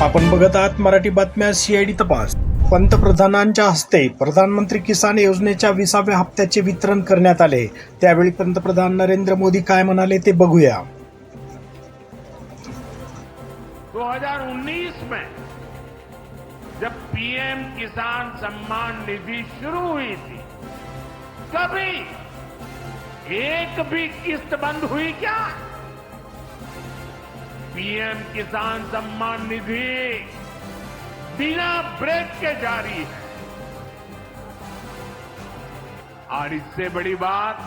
आपण बघत आहात मराठी बातम्या सीआयडी तपास. पंतप्रधानांच्या हस्ते प्रधानमंत्री किसान योजनेच्या विसाव्या हप्त्याचे वितरण करण्यात आले. त्यावेळी पंतप्रधान नरेंद्र मोदी काय म्हणाले ते बघूया. 2019 में जब पीएम किसान सम्मान निधि शुरू हुई थी कभी एक भी किस्त बंद हुई क्या? पीएम किसान सम्मान निधि बिना ब्रेक के जारी है। और इससे बड़ी बात,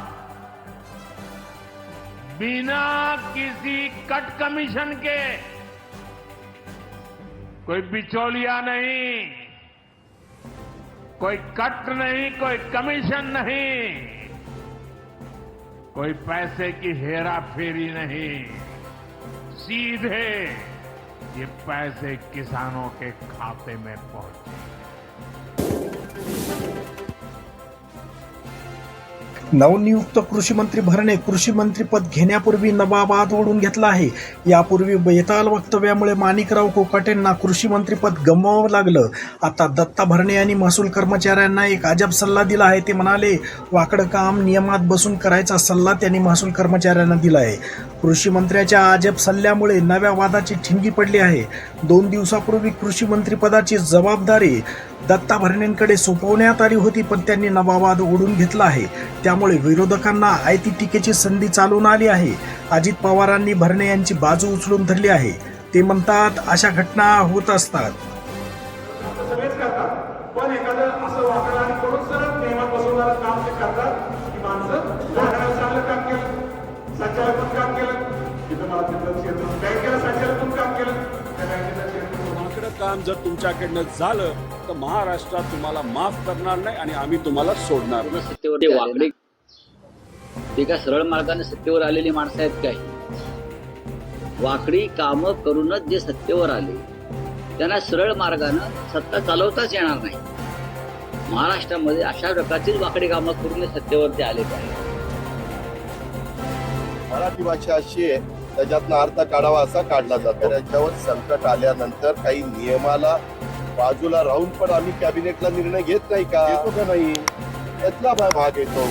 बिना किसी कट कमीशन के कोई बिचौलिया नहीं, कोई कट नहीं, कोई कमीशन नहीं, कोई पैसे की हेरा फेरी नहीं। सीधे ये पैसे किसानों के खाते में पहुंचे। नवनियुक्त कृषी मंत्री भरणे कृषी मंत्रीपद घेण्यापूर्वी नवाबाद ओढून घेतला आहे. यापूर्वी बेताल वक्तव्यामुळे माणिकराव कोकाटेंना कृषी मंत्रीपद गमवावं लागलं. आता दत्ता भरणे यांनी महसूल कर्मचाऱ्यांना एक अजब सल्ला दिला आहे. ते म्हणाले वाकडं काम नियमात बसून करायचा सल्ला त्यांनी महसूल कर्मचाऱ्यांना दिला आहे कृषी मंत्र्याच्या अजब सल्ल्यामुळे नव्या वादाची ठिणगी पडली आहे. दोन दिवसापूर्वी कृषी मंत्रीपदाची जबाबदारी दत्ता भरणेंकडे सोपवण्यात आली होती पण त्यांनी नवा वाद ओढून घेतला आहे. त्यामुळे विरोधकांना आयती टीकेची संधी चालून आली आहे. अजित पवारांनी भरणे यांची बाजू उचलून धरली आहे. ते म्हणतात अशा घटना होत असतात. सगळेच करतात. पण एखादं असं वाकडं आणि करून सरळ नियमात बसवणारं काम ते जर तुमच्याकडनं झालं तर महाराष्ट्रात तुम्हाला माफ करणार नाही आणि आम्ही तुम्हाला सोडणार नाही. ते काय सरळ मार्गाने सत्तेवर आलेली माणसं आहेत काय? वाकडी कामं करूनच जे सत्तेवर आले त्यांना सरळ मार्गानं सत्ता चालवताच येणार नाही. महाराष्ट्रामध्ये अशा प्रकारचीच वाकडी कामं करून सत्तेवरती आले पाहिजे. मराठी भाषा अशी आहे त्याच्यातनं अर्थ काढावा असा काढला जातो. त्याच्यावर संकट आल्यानंतर काही नियमाला बाजूला राहून पण आम्ही कॅबिनेटला निर्णय घेत नाही का? का नाही? त्यातला भाग येतो